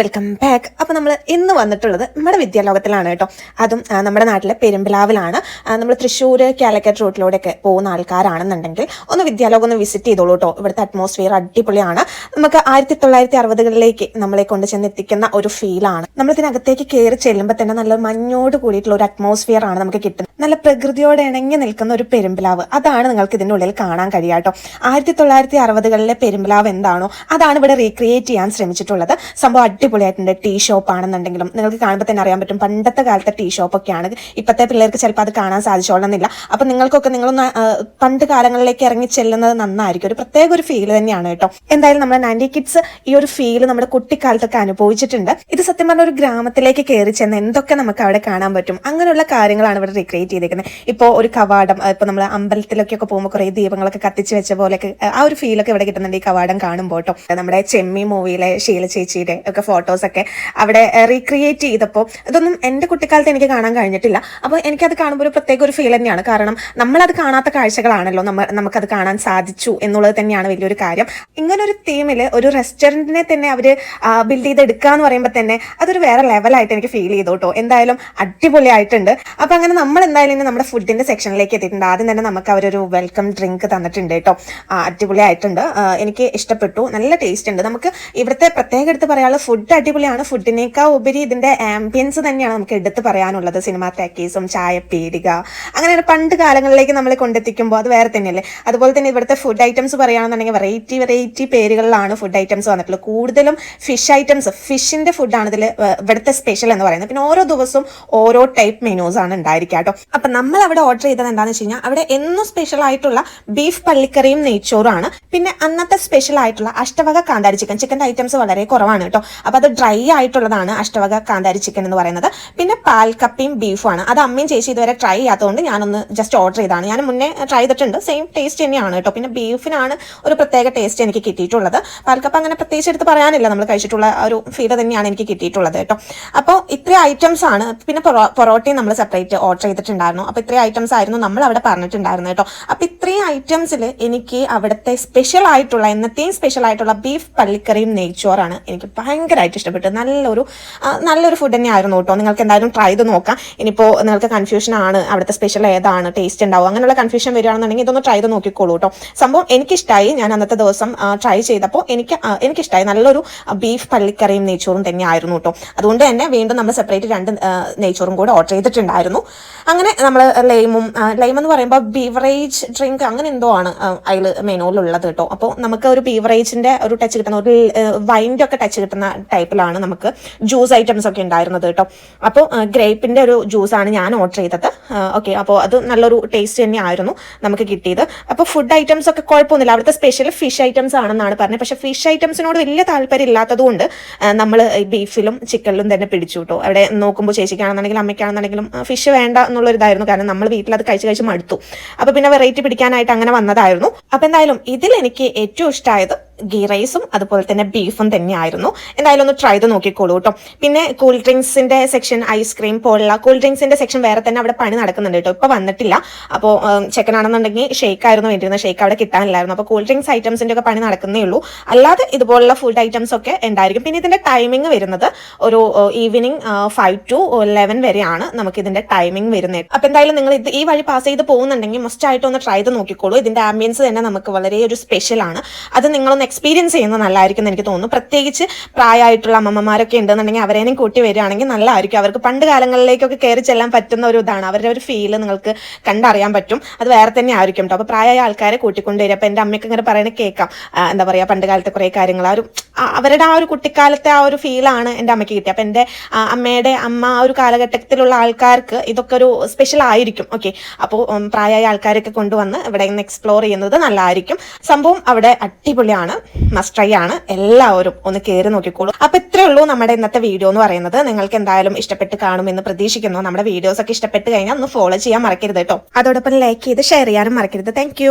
Welcome back അപ്പോൾ നമ്മൾ ഇന്ന് വന്നിട്ടുള്ളത് നമ്മുടെ വിദ്യാലോകത്തിലാണ് കേട്ടോ. അതും നമ്മുടെ നാട്ടിലെ പെരുമ്പിലാവിലാണ്. നമ്മൾ തൃശ്ശൂർ കാലിക്കറ്റ് റൂട്ടിലൂടെയൊക്കെ പോകുന്ന ആൾക്കാരാണെന്നുണ്ടെങ്കിൽ ഒന്ന് വിദ്യാലോകം ഒന്ന് വിസിറ്റ് ചെയ്തോളൂ കേട്ടോ. ഇവിടുത്തെ അറ്റ്മോസ്ഫിയർ അടിപൊളിയാണ്. നമുക്ക് ആയിരത്തി തൊള്ളായിരത്തി അറുപതുകളിലേക്ക് നമ്മളെ കൊണ്ട് ചെന്നെത്തിക്കുന്ന ഒരു ഫീലാണ് നമ്മൾ ഇതിനകത്തേക്ക് കയറി ചെല്ലുമ്പോൾ തന്നെ നല്ല മഞ്ഞോട് കൂടിയിട്ടുള്ള ഒരു അറ്റ്മോസ്ഫിയർ ആണ് നമുക്ക് കിട്ടുന്നത്. നല്ല പ്രകൃതിയോട് ഇണങ്ങി നിൽക്കുന്ന ഒരു പെരുമ്പിലാവ്. അതാണ് നിങ്ങൾക്ക് ഇതിന്റെ ഉള്ളിൽ കാണാൻ കഴിയുക കേട്ടോ. ആയിരത്തി തൊള്ളായിരത്തി അറുപതുകളിലെ പെരുമ്പിലാവ് എന്താണോ അതാണ് ഇവിടെ റീക്രിയേറ്റ് ചെയ്യാൻ ശ്രമിച്ചിട്ടുള്ളത്. സംഭവം അടിപൊളിയായിട്ടുണ്ട് ടീ ഷോപ്പ് ആണെന്നുണ്ടെങ്കിലും. നിങ്ങൾക്ക് കാണുമ്പോൾ തന്നെ അറിയാൻ പറ്റും പണ്ടത്തെ കാലത്തെ ടീ ഷോപ്പ് ഒക്കെയാണ്. ഇപ്പോഴത്തെ പിള്ളേർക്ക് ചിലപ്പോൾ അത് കാണാൻ സാധിച്ചോളണമെന്നില്ല. അപ്പം നിങ്ങൾക്കൊക്കെ നിങ്ങളൊന്ന് പണ്ട് കാലങ്ങളിലേക്ക് ഇറങ്ങി ചെല്ലുന്നത് നന്നായിരിക്കും. ഒരു പ്രത്യേക ഒരു ഫീൽ തന്നെയാണ് കേട്ടോ. എന്തായാലും നമ്മുടെ നയന്റി കിഡ്സ് ഈ ഒരു ഫീൽ നമ്മുടെ കുട്ടിക്കാലത്തൊക്കെ അനുഭവിച്ചിട്ടുണ്ട്. ഇത് സത്യം പറഞ്ഞ ഒരു ഗ്രാമത്തിലേക്ക് കയറി ചെന്ന് എന്തൊക്കെ നമുക്ക് അവിടെ കാണാൻ പറ്റും. അങ്ങനെയുള്ള കാര്യങ്ങളാണ് ഇവിടെ റീക്രിയേറ്റ് ചെയ്തിരിക്കുന്നത് ഇപ്പോൾ ഒരു കവാടം ഇപ്പോൾ നമ്മൾ അമ്പലത്തിലൊക്കെ പോകുമ്പോൾ കുറേ ദീപങ്ങളൊക്കെ കത്തിച്ച് വെച്ച പോലെയൊക്കെ ആ ഒരു ഫീലൊക്കെ ഇവിടെ കിട്ടുന്നുണ്ട് ഈ കവാടം കാണുമ്പോൾ കേട്ടോ. നമ്മുടെ ചെമ്മി മൂവിയിലെ ശീല ചേച്ചിയുടെ ഒക്കെ ഫോട്ടോസ് ഒക്കെ അവിടെ റീക്രിയേറ്റ് ചെയ്തപ്പോൾ ഇതൊന്നും എന്റെ കുട്ടിക്കാലത്ത് എനിക്ക് കാണാൻ കഴിഞ്ഞിട്ടില്ല. അപ്പോൾ എനിക്കത് കാണുമ്പോൾ ഒരു പ്രത്യേക ഒരു ഫീൽ തന്നെയാണ്. കാരണം നമ്മളത് കാണാത്ത കാഴ്ചകളാണല്ലോ നമ്മൾ നമുക്കത് കാണാൻ സാധിച്ചു എന്നുള്ളത് തന്നെയാണ് വലിയൊരു കാര്യം. ഇങ്ങനെ ഒരു തീമിൽ ഒരു റെസ്റ്റോറന്റിനെ തന്നെ അവർ ബിൽഡ് ചെയ്തെടുക്കുക എന്ന് പറയുമ്പോൾ തന്നെ അതൊരു വേറെ ലെവലായിട്ട് എനിക്ക് ഫീൽ ചെയ്തു കേട്ടോ. എന്തായാലും അടിപൊളിയായിട്ടുണ്ട്. അപ്പോൾ അങ്ങനെ നമ്മൾ എന്തായാലും ഇനി നമ്മുടെ ഫുഡിന്റെ സെക്ഷനിലേക്ക് എത്തിയിട്ടുണ്ട്. ആദ്യം തന്നെ നമുക്ക് അവരൊരു വെൽക്കം ഡ്രിങ്ക് തന്നിട്ടുണ്ട് കേട്ടോ. അടിപൊളിയായിട്ടുണ്ട്. എനിക്ക് ഇഷ്ടപ്പെട്ടു. നല്ല ടേസ്റ്റ് ഉണ്ട്. നമുക്ക് ഇവിടുത്തെ പ്രത്യേകം എടുത്ത് പറയാനുള്ള ഫുഡ് അടിപൊളിയാണ്. ഫുഡിനേക്കാൾ ഉപരി ഇതിന്റെ ആംബിയൻസ് തന്നെയാണ് നമുക്ക് എടുത്ത് പറയാനുള്ളത്. സിനിമ ടാക്കീസും ചായ പേടിക. അങ്ങനെ പണ്ട് കാലങ്ങളിലേക്ക് നമ്മളെ കൊണ്ടെത്തിക്കുമ്പോൾ അത് വേറെ തന്നെയല്ലേ? അതുപോലെ തന്നെ ഇവിടുത്തെ ഫുഡ് ഐറ്റംസ് പറയുകയാണെന്നുണ്ടെങ്കിൽ വെറൈറ്റി വെറൈറ്റി പേരുകളിലാണ് ഫുഡ് ഐറ്റംസ് വന്നിട്ടുള്ളത്. കൂടുതലും ഫിഷ് ഐറ്റംസ് ഫിഷിന്റെ ഫുഡാണ് ഇതിൽ ഇവിടുത്തെ സ്പെഷ്യൽ എന്ന് പറയുന്നത്. പിന്നെ ഓരോ ദിവസവും ഓരോ ടൈപ്പ് മെനൂസ് ആണ് ഉണ്ടായിരിക്കുക കേട്ടോ. അപ്പൊ നമ്മൾ അവിടെ ഓർഡർ ചെയ്തത് എന്താണെന്ന് വെച്ച് കഴിഞ്ഞാൽ അവിടെ എന്നും സ്പെഷ്യൽ ആയിട്ടുള്ള ബീഫ് പള്ളിക്കറിയും നെയ്ച്ചോറും ആണ്. പിന്നെ അന്നത്തെ സ്പെഷ്യൽ ആയിട്ടുള്ള അഷ്ടവക കാന്താരി ചിക്കൻ ചിക്കന്റെ ഐറ്റംസ് വളരെ കുറവാണ് കേട്ടോ. അപ്പൊ അത് ഡ്രൈ ആയിട്ടുള്ളതാണ് അഷ്ടവക കാന്താരി ചിക്കൻ എന്ന് പറയുന്നത്. പിന്നെ പാൽക്കപ്പയും ബീഫുമാണ് അത് അമ്മയും ചേച്ചി ഇതുവരെ ട്രൈ ചെയ്യാത്തതുകൊണ്ട് ഞാനൊന്ന് ജസ്റ്റ് ഓർഡർ ചെയ്താണ് ഞാൻ മുന്നേ ട്രൈ ചെയ്തിട്ടുണ്ട്. സെയിം ടേസ്റ്റ് തന്നെയാണ് കേട്ടോ. പിന്നെ ബീഫിനാണ് ഒരു പ്രത്യേക ടേസ്റ്റ് എനിക്ക് കിട്ടിയിട്ടുള്ളത്. പാൽക്കപ്പ അങ്ങനെ പ്രത്യേകിച്ച് എടുത്ത് പറയാനില്ല. നമ്മൾ കഴിച്ചിട്ടുള്ള ഒരു ഫീൽ തന്നെയാണ് എനിക്ക് കിട്ടിയിട്ടുള്ളത് കേട്ടോ. അപ്പോൾ ഇത്രയും ഐറ്റംസ് ആണ്. പിന്നെ പൊറോട്ടയും നമ്മൾ സെപ്പറേറ്റ് ഓർഡർ ചെയ്തിട്ടുണ്ടായിരുന്നു. അപ്പോൾ ഇത്രയും ഐറ്റംസ് ആയിരുന്നു നമ്മൾ അവിടെ പറഞ്ഞിട്ടുണ്ടായിരുന്നു കേട്ടോ. അപ്പോൾ ഇത്രയും ഐറ്റംസിൽ എനിക്ക് അവിടുത്തെ സ്പെഷ്യൽ ആയിട്ടുള്ള എന്നത്തെയും സ്പെഷ്യൽ ആയിട്ടുള്ള ബീഫ് പള്ളിക്കറിയും നെയ്ച്ചോറാണ് എനിക്ക് ഭയങ്കരമായിട്ട് ഇഷ്ടപ്പെട്ടു. നല്ലൊരു നല്ലൊരു ഫുഡ് തന്നെയായിരുന്നു കേട്ടോ. നിങ്ങൾക്ക് എന്തായാലും ട്രൈ ചെയ്ത് നോക്കാം. ഇനിയിപ്പോൾ നിങ്ങൾക്ക് കൺഫ്യൂഷൻ ആണ്. അവിടുത്തെ സ്പെഷ്യൽ ഏതാണ്? ടേസ്റ്റ് ഉണ്ടാവും. അങ്ങനെയുള്ള കൺഫ്യൂഷൻ വരികയാണെന്നുണ്ടെങ്കിൽ ഇതൊന്ന് ട്രൈ ചെയ്ത് നോക്കിക്കോളൂ കേട്ടോ. സംഭവം എനിക്കിഷ്ടമായി ഞാൻ അന്നത്തെ ദിവസം ട്രൈ ചെയ്തപ്പോൾ എനിക്ക് എനിക്കിഷ്ടമായി നല്ലൊരു ബീഫ് പള്ളിക്കറിയും നെയ്ച്ചോറും തന്നെയായിരുന്നു കേട്ടോ. അതുകൊണ്ട് തന്നെ വീണ്ടും നമ്മൾ സെപ്പറേറ്റ് രണ്ട് നെയ്ച്ചോറും കൂടെ ഓർഡർ ചെയ്തിട്ടുണ്ടായിരുന്നു. അങ്ങനെ നമ്മൾ ലൈമും ലൈം എന്ന് പറയുമ്പോൾ ബീവറേജ് ഡ്രിങ്ക് അങ്ങനെ എന്തോ ആണ് അതിൽ മെനുവിലുള്ളത് കേട്ടോ. അപ്പോൾ നമുക്ക് ഒരു ബീവറേജിന്റെ ഒരു ടച്ച് കിട്ടുന്ന ഒരു വൈന്റെ ഒക്കെ ടച്ച് കിട്ടുന്ന ടൈപ്പിലാണ് നമുക്ക് ജ്യൂസ് ഐറ്റംസ് ഒക്കെ ഉണ്ടായിരുന്നത് കേട്ടോ. അപ്പോൾ ഗ്രേപ്പിന്റെ ഒരു ജ്യൂസാണ് ഞാൻ ഓർഡർ ചെയ്തത്. ഓക്കെ അപ്പോൾ അത് നല്ലൊരു ടേസ്റ്റ് തന്നെയായിരുന്നു നമുക്ക് കിട്ടിയത്. അപ്പോൾ ഫുഡ് ഐറ്റംസ് ഒക്കെ കുഴപ്പമൊന്നുമില്ല. അവിടുത്തെ സ്പെഷ്യൽ ഫിഷ് ഐറ്റംസ് ആണെന്നാണ് പറഞ്ഞത്. പക്ഷേ ഫിഷ് ഐറ്റംസിനോട് വലിയ താല്പര്യം ഇല്ലാത്തതുകൊണ്ട് നമ്മൾ ബീഫിലും ചിക്കനിലും തന്നെ പിടിച്ചു കേട്ടോ. അവിടെ നോക്കുമ്പോൾ ചേച്ചിക്കാണെന്നുണ്ടെങ്കിലും അമ്മയ്ക്കാണെന്നുണ്ടെങ്കിലും ഫിഷ് വേണ്ട എന്നുള്ളൊരിതായിരുന്നു കാരണം നമ്മൾ വീട്ടിൽ അത് കഴിച്ച് കഴിച്ച് മടുത്തു. അപ്പോൾ പിന്നെ വെറൈറ്റി പിടിക്കാനായിട്ട് അങ്ങനെ വന്നതായിരുന്നു. അപ്പോൾ എന്തായാലും ഇതിൽ എനിക്ക് ഏറ്റവും ഇഷ്ടമായത് ഗീ റൈസും അതുപോലെ തന്നെ ബീഫും തന്നെയായിരുന്നു. എന്തായാലും ഒന്ന് ട്രൈ ചെയ്ത് നോക്കിക്കോളൂ കേട്ടോ പിന്നെ കൂൾ ഡ്രിങ്ക്സിന്റെ സെക്ഷൻ ഐസ്ക്രീം പോലുള്ള കൂൾ ഡ്രിങ്ക്സിന്റെ സെക്ഷൻ വേറെ തന്നെ അവിടെ പണി നടക്കുന്നുണ്ട് കേട്ടോ ഇപ്പൊ വന്നിട്ടില്ല. അപ്പോൾ ചെക്കനാണെന്നുണ്ടെങ്കിൽ ഷേക്ക് ആയിരുന്നു വേണ്ടിയിരുന്നത്. ഷേക്ക് അവിടെ കിട്ടാനില്ലായിരുന്നു. അപ്പോൾ കൂൾ ഡ്രിങ്ക്സ് ഐറ്റംസിന്റെ ഒക്കെ പണി നടക്കുന്നേ ഉള്ളൂ. അല്ലാതെ ഇതുപോലുള്ള ഫുഡ് ഐറ്റംസ് ഒക്കെ ഉണ്ടായിരിക്കും. പിന്നെ ഇതിന്റെ ടൈമിംഗ് വരുന്നത് ഒരു ഈവനിങ് ഫൈവ് ടു ലെവൻ വരെയാണ് നമുക്ക് ഇതിന്റെ ടൈമിംഗ് വരുന്നത്. അപ്പൊ എന്തായാലും നിങ്ങൾ ഇത് ഈ വഴി പാസ് ചെയ്ത് പോകുന്നുണ്ടെങ്കിൽ മസ്റ്റ് ആയിട്ട് ഒന്ന് ട്രൈ ചെയ്ത് നോക്കിക്കോളൂ. ഇതിന്റെ ആംബിയൻസ് തന്നെ നമുക്ക് വളരെ ഒരു സ്പെഷ്യൽ ആണ്. അത് നിങ്ങളൊന്ന് എക്സ്പീരിയൻസ് ചെയ്യുന്നത് നല്ലതായിരിക്കും എന്ന് എനിക്ക് തോന്നുന്നു. പ്രത്യേകിച്ച് പ്രായമായിട്ടുള്ള അമ്മമാരൊക്കെ ഉണ്ടെന്നുണ്ടെങ്കിൽ അവരേനും കൂട്ടി വരികയാണെങ്കിൽ നല്ലതായിരിക്കും അവർക്ക് പണ്ട് കാലങ്ങളിലേക്കൊക്കെ കയറി ചെല്ലാൻ പറ്റുന്ന ഒരു ഇതാണ്. അവരുടെ ഒരു ഫീൽ നിങ്ങൾക്ക് കണ്ടറിയാൻ പറ്റും. അത് വേറെ തന്നെ ആയിരിക്കും കേട്ടോ അപ്പോൾ പ്രായമായ ആൾക്കാരെ കൂട്ടിക്കൊണ്ട് വരിക. അപ്പോൾ എന്റെ അമ്മയ്ക്ക് ഇങ്ങനെ പറയണ കേൾക്കാം. എന്താ പറയുക പണ്ട് കാലത്തെ കുറേ കാര്യങ്ങൾ. ആ ഒരു അവരുടെ ആ ഒരു കുട്ടിക്കാലത്തെ ആ ഒരു ഫീലാണ് എന്റെ അമ്മയ്ക്ക് കിട്ടിയത് അപ്പോൾ എന്റെ അമ്മയുടെ അമ്മ ആ ഒരു കാലഘട്ടത്തിലുള്ള ആൾക്കാർക്ക് ഇതൊക്കെ ഒരു സ്പെഷ്യൽ ആയിരിക്കും. ഓക്കെ അപ്പോൾ പ്രായമായ ആൾക്കാരൊക്കെ കൊണ്ടുവന്ന് ഇവിടെ നിന്ന് എക്സ്പ്ലോർ ചെയ്യുന്നത് നല്ലതായിരിക്കും സംഭവം അവിടെ അടിപൊളിയാണ്. മസ്റ്റ് ആണ്. എല്ലാവരും ഒന്ന് കയറി നോക്കിക്കോളൂ. അപ്പൊ ഇത്രേ ഉള്ളൂ നമ്മുടെ ഇന്നത്തെ വീഡിയോ എന്ന് പറയുന്നത്. നിങ്ങൾക്ക് എന്തായാലും ഇഷ്ടപ്പെട്ട് കാണുമെന്ന് പ്രതീക്ഷിക്കുന്നു. നമ്മുടെ വീഡിയോസ് ഒക്കെ ഇഷ്ടപ്പെട്ട് കഴിഞ്ഞാൽ ഒന്ന് ഫോളോ ചെയ്യാൻ മറക്കരുത് കേട്ടോ. അതോടൊപ്പം ലൈക്ക് ചെയ്ത് ഷെയർ ചെയ്യാനും മറക്കരുത്. താങ്ക്